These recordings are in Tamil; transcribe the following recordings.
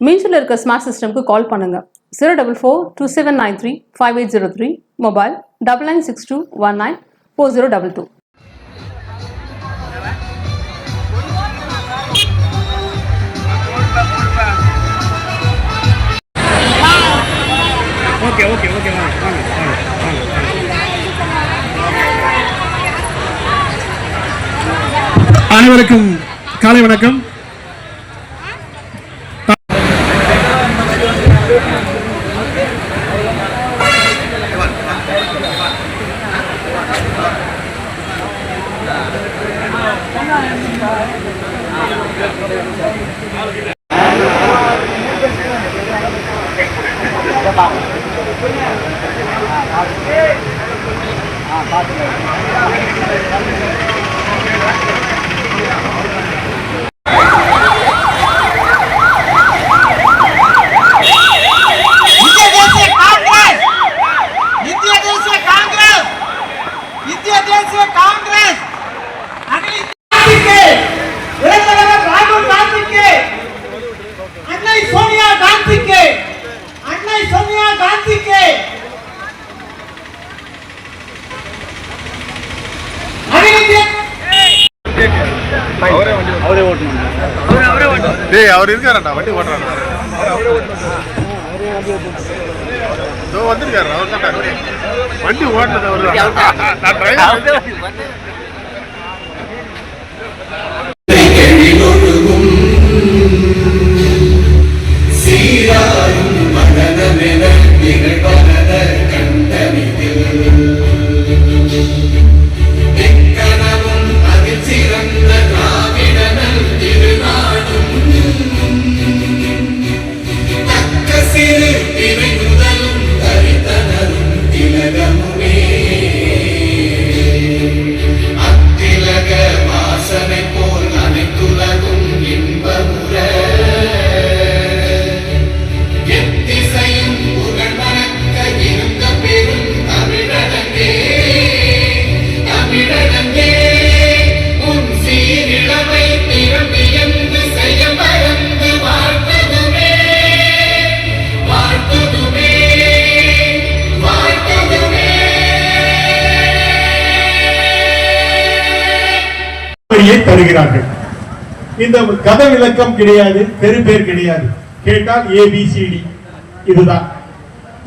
மீன்ஸில் இருக்க ஸ்மார்ட் சிஸ்டம்க்கு கால் பண்ணுங்கள் zero double four two seven nine three five eight zero three mobile double nine six two one nine four zero double two okay okay okay வாங்க வாங்க வாங்க வாங்க. அனைவருக்கும் காலை வணக்கம். இந்திய தேசிய காங்கிரஸ் இந்திய தேசிய காங்கிரஸ் இந்திய தேசிய காங்கிரஸ் அகில இந்திய இளைஞர் ராகுல் காந்திக்கு அன்னை சோனியா காந்திக்கு அன்னை சோனியா காந்திக்கு அகில இந்திய டேய் அவர் இருக்காரண்டா வண்டி ஓட்டுறாரு. இதோ வந்திருக்காரு அவர் தான் வண்டி ஓட்டுனது அவர் தான். வரியை தருகிறார்கள். இந்த கதை விளக்கம் கிடையாது பெரும்பேர் கிடையாது. கேட்டால் ஏபிசிடி இதுதான்.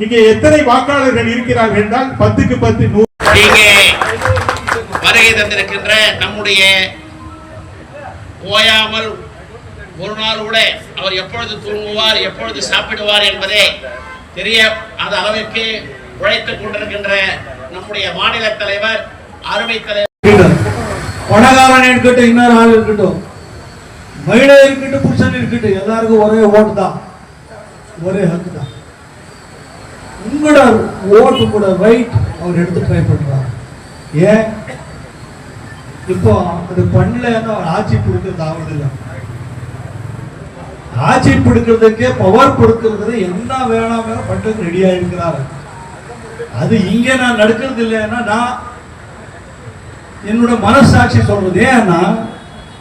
இங்கே எத்தனை வாக்காளர்கள் இருக்கிறார்கள் என்றால் பத்துக்கு பத்து நூறு இங்கே வருகை தந்திருக்கின்ற நம்முடைய ஓயாமல் ஒரு நாள் கூட அவர் எப்பொழுது தூங்குவார் எப்பொழுது சாப்பிடுவார் என்பதே தெரிய அந்த அளவிற்கு உழைத்துக் கொண்டிருக்கின்ற நம்முடைய மாநில தலைவர் அருமை தலைவர் பணக்காரன் இருக்கட்டும் இன்னொரு ஆள் இருக்கட்டும் மಹಿಳೆ இருக்கட்டும் புருஷன் இருக்கட்டும் எல்லாருக்கும் ஒரே ஓட்டு தான். ஒரே ஹக்கு தான். உங்களோட ஓட்டு கூட வெயிட் அவர் எடுத்து ட்ரை ஏன்? இப்போ அது பண்ணலன்னு அவர் ஆட்சி பிடிக்கிறது ஆகுதில்லை ஆட்சி பிடிக்கிறதுக்கே பவர் கொடுக்கறது என்ன வேணாம் வேணும் பண்றதுக்கு ரெடியாக இருக்கிறாரு அது இங்கே நான் நடக்கிறது இல்லைன்னா நான் என்னோட மனசாட்சி சொல்றது ஏன்னா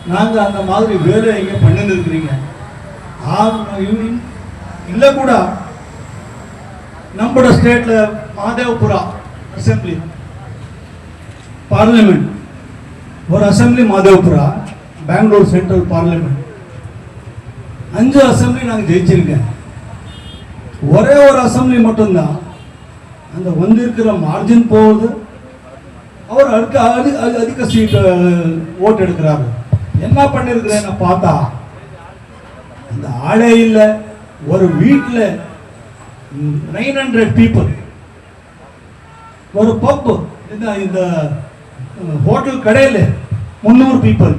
நாங்க அந்த மாதிரி வேலை இங்க பண்ணிட்டு இருக்கிறீங்க? இல்ல கூட நம்மளோட ஸ்டேட்ல மாதேவபுரா அசம்பிளி பார்லிமெண்ட் ஒரு assembly Mahadevapura Bangalore central parliament அஞ்சு அசம்பிளி நாங்கள் ஜெயிச்சிருக்கேன் ஒரே ஒரு அசெம்பிளி மட்டும்தான். அந்த வந்திருக்கிற மார்ஜின் போகுது. அவர் அடுக்க அது அதிக சீட்டு ஓட்டு எடுக்கிறாரு. என்ன பண்ணிருக்கிறேன்னு பார்த்தா அந்த ஆளே இல்லை. ஒரு வீட்டில் நைன் ஹண்ட்ரட் பீப்புள் ஒரு பப்பு இந்த இந்த ஹோட்டல் கடையில் முந்நூறு பீப்புள்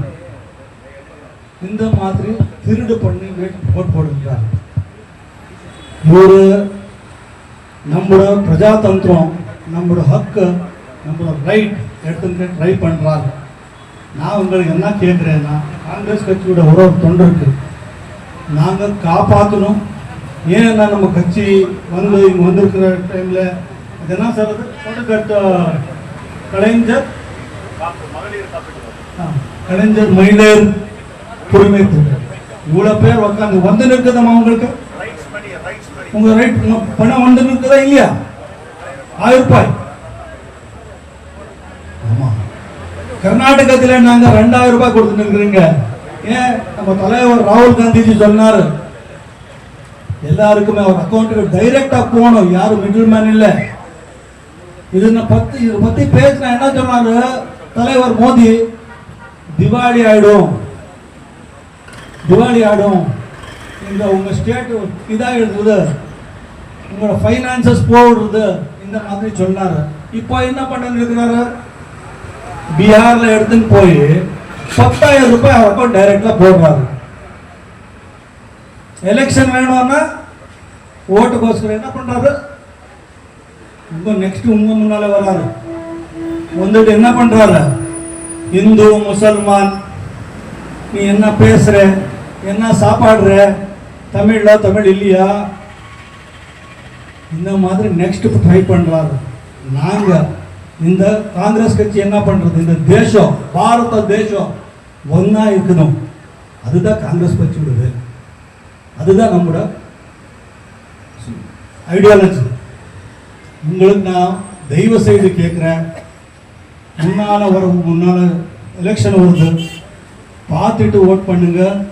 இந்த மாதிரி திருடு பண்ணி ஓட் போடுகிறார் இவர் நம்மளோட பிரஜாதந்திரம் நம்மளோட ஹக்கு நம்மளோட ரைட் எடுத்துட்டு ட்ரை பண்ணுறாங்க நான் உங்களுக்கு என்ன கேட்குறேன்னா காங்கிரஸ் கட்சியோட ஒரு தொண்டருக்கு நாங்கள் காப்பாற்றணும் ஏன்னா நம்ம கட்சி வந்து இங்கே வந்திருக்கிற டைமில் அது என்ன சார் அது? தோட்டக்கட்ட கலைஞர். கலைஞர் மகளிர் உரிமை திட்டம் இவ்வளோ பேர் உட்காந்து வந்து நிற்குதம்மா உங்களுக்கு? உங்க ரைட் பணம் வந்து நிற்குதா இல்லையா? ஆயிரம் ரூபாய். கர்நாடகத்தில் நாங்க ரெண்டாயிரம் ரூபாய் கொடுத்துருக்குறீங்க ஏன்? நம்ம தலைவர் ராகுல் காந்திஜி சொன்னார். எல்லாருக்குமே அவர் அக்கௌண்ட்டுக்கு டைரெக்டாக போகணும். யாரும் மிடில் மேன் இல்லை. இது நான் இதை பற்றி பேசினா என்ன சொன்னார்? தலைவர் மோடி திவாலி ஆயிடும். திவாலி ஆகிடும் இந்த உங்கள் ஸ்டேட்டு இதாக இருக்குது உங்களோட ஃபைனான்சஸ் போடுறது. இந்த மாதிரி சொன்னார். இப்போ என்ன பண்ண இருக்கிறாரு? பீகார்ல எடுத்துன்னு போய் பத்தாயிரம் ரூபாய் அவர் அக்கௌண்ட் டைரக்டா போடுறாரு. எலெக்ஷன் வேணும்னா ஓட்டுக்கோஸ்கரம் என்ன பண்றாரு? உங்க நெக்ஸ்ட் உங்க முன்னால வராரு. வந்துட்டு என்ன பண்றாரு? இந்து முசல்மான் நீ என்ன பேசுற? என்ன சாப்பாடுற? தமிழா தமிழ் இல்லையா? இந்த மாதிரி நெக்ஸ்ட் ட்ரை பண்றாரு. நாங்க இந்த காங்கிரஸ் கட்சி என்ன பண்ணுறது இந்த தேசம் பாரத தேசம் ஒன்றா இருக்கணும். அதுதான் காங்கிரஸ் கட்சியோட வேலை அதுதான் நம்மளோட ஐடியாலஜி உங்களுக்கு நான் தயவு செய்து கேட்குறேன். முன்னால் வர முன்னால் எலெக்ஷன் வருது. பார்த்துட்டு ஓட் பண்ணுங்க.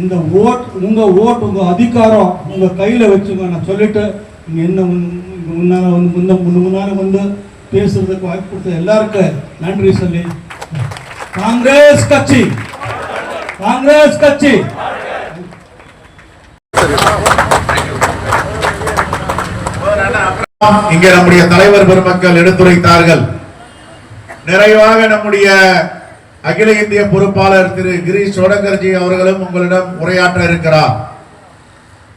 இந்த ஓட் உங்கள் ஓட் உங்கள் அதிகாரம் உங்கள் கையில் வச்சுங்க. நான் சொல்லிட்டு நீங்கள் என்ன முன்- வந்து முன்ன முன்ன முன்னால வந்து பேசுறதுக்கு வாய்ப்பு கொடுத்த எல்லாருக்கும் நன்றி சொல்லி. காங்கிரஸ் கட்சி. காங்கிரஸ் கட்சி. இங்கே நம்முடைய தலைவர் பெருமக்கள் எடுத்துரைத்தார்கள். நிறைவாக நம்முடைய அகில இந்திய பொறுப்பாளர் திரு கிரீஷ் சோடங்கர்ஜி அவர்களும் உங்களிடம் உரையாற்ற இருக்கிறார்.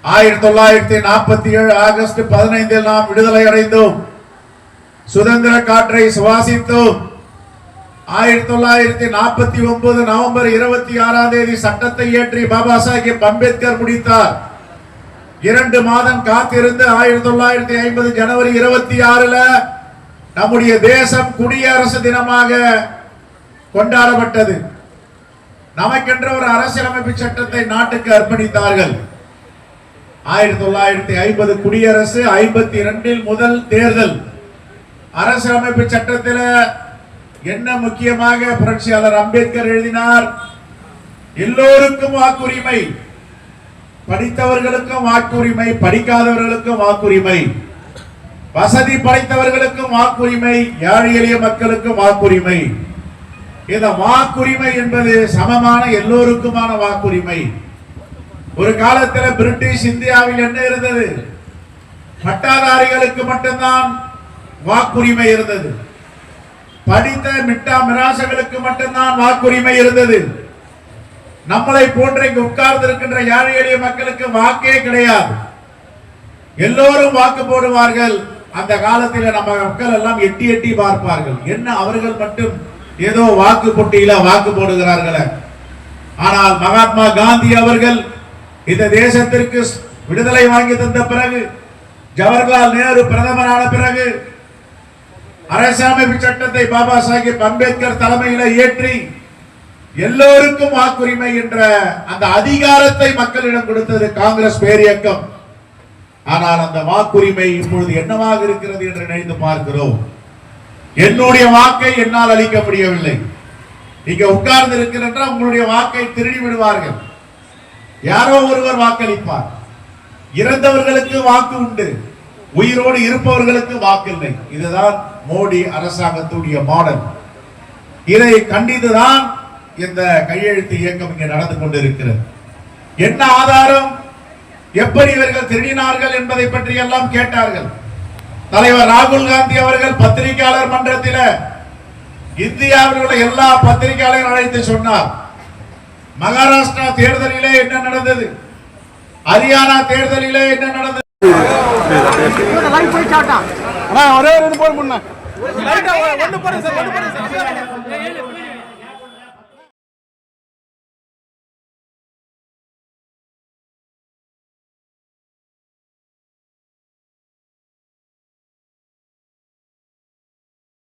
ஆயிரத்தி தொள்ளாயிரத்தி நாற்பத்தி ஏழு ஆகஸ்ட் பதினைந்தில் நாம் விடுதலை அடைந்தோம். சுதந்திர காற்றை சுவாசித்தோம். ஆயிரத்தி தொள்ளாயிரத்தி நாற்பத்தி ஒன்பது நவம்பர் இருபத்தி ஆறாம் தேதி சட்டத்தை இயற்றி பாபா சாஹிப் அம்பேத்கர் முடித்தார். இரண்டு மாதம் காத்திருந்து ஆயிரத்தி தொள்ளாயிரத்தி ஐம்பது ஜனவரி இருபத்தி ஆறுல நம்முடைய தேசம் குடியரசு தினமாக கொண்டாடப்பட்டது. நமக்கென்ற ஒரு அரசியலமைப்பு சட்டத்தை நாட்டுக்கு அர்ப்பணித்தார்கள். ஆயிரத்தி தொள்ளாயிரத்தி ஐம்பது குடியரசு ஐம்பத்தி இரண்டில் முதல் தேர்தல். அரசியலமைப்பு சட்டத்தில் என்ன முக்கியமாக புரட்சியாளர் அம்பேத்கர் எழுதினார்? எல்லோருக்கும் வாக்குரிமை. படித்தவர்களுக்கும் வாக்குரிமை படிக்காதவர்களுக்கும் வாக்குரிமை. வசதி படைத்தவர்களுக்கும் வாக்குரிமை ஏழை எளிய மக்களுக்கும் வாக்குரிமை. இந்த வாக்குரிமை என்பது சமமான எல்லோருக்குமான வாக்குரிமை. ஒரு காலத்தில் பிரிட்டிஷ் இந்தியாவில் என்ன இருந்தது? பட்டாதாரிகளுக்கு மட்டும்தான் வாக்குரிமை இருந்தது. படித்த மிட்டா மிராசங்களுக்கு மட்டும்தான் வாக்குரிமை இருந்தது. நம்மளை போன்ற இங்கு உட்கார்ந்து இருக்கின்ற ஏழை எளிய மக்களுக்கு வாக்கே கிடையாது. எல்லோரும் வாக்கு போடுவார்கள். அந்த காலத்தில் நம்ம மக்கள் எல்லாம் எட்டி எட்டி பார்ப்பார்கள். என்ன அவர்கள் மட்டும் ஏதோ வாக்கு போட்டியில வாக்கு போடுகிறார்களே. ஆனால் மகாத்மா காந்தி அவர்கள் இந்த தேசத்திற்கு விடுதலை வாங்கி தந்த பிறகு ஜவஹர்லால் நேரு பிரதமரான பிறகு அரசமைப்பு சட்டத்தை பாபா சாஹிப் அம்பேத்கர் தலைமையில ஏற்றி எல்லோருக்கும் வாக்குரிமை என்ற அந்த அதிகாரத்தை மக்களிடம் கொடுத்தது காங்கிரஸ் பேரியக்கம். ஆனால் அந்த வாக்குரிமை இப்பொழுது என்னவாக இருக்கிறது என்று நினைத்து பார்க்கிறோம். என்னுடைய வாக்கை என்னால் அளிக்க முடியவில்லை. இங்க உட்கார்ந்து இருக்கிறன்ற உங்களுடைய வாக்கை திருடி விடுவார்கள் யாரோ ஒருவர் வாக்களிப்பார். இறந்தவர்களுக்கு வாக்கு உண்டு. உயிரோடு இருப்பவர்களுக்கு வாக்கு இல்லை இதுதான் மோடி அரசாங்கத்துடைய மாடல். இதை கண்டித்துதான் இந்த கையெழுத்து இயக்கம் இங்கே நடந்து கொண்டிருக்கிறது. என்ன ஆதாரம்? எப்படி இவர்கள் திருடினார்கள் என்பதை பற்றி எல்லாம் கேட்டார்கள். தலைவர் ராகுல் காந்தி அவர்கள் பத்திரிகையாளர் மன்றத்தில் இந்தியாவில் உள்ள எல்லா பத்திரிகையாளரையும் அழைத்து சொன்னார். மகாராஷ்டிரா தேர்தலிலே என்ன நடந்தது? ஹரியானா தேர்தலிலே என்ன நடந்தது? ஒரே ஒரு இது போட முடியும்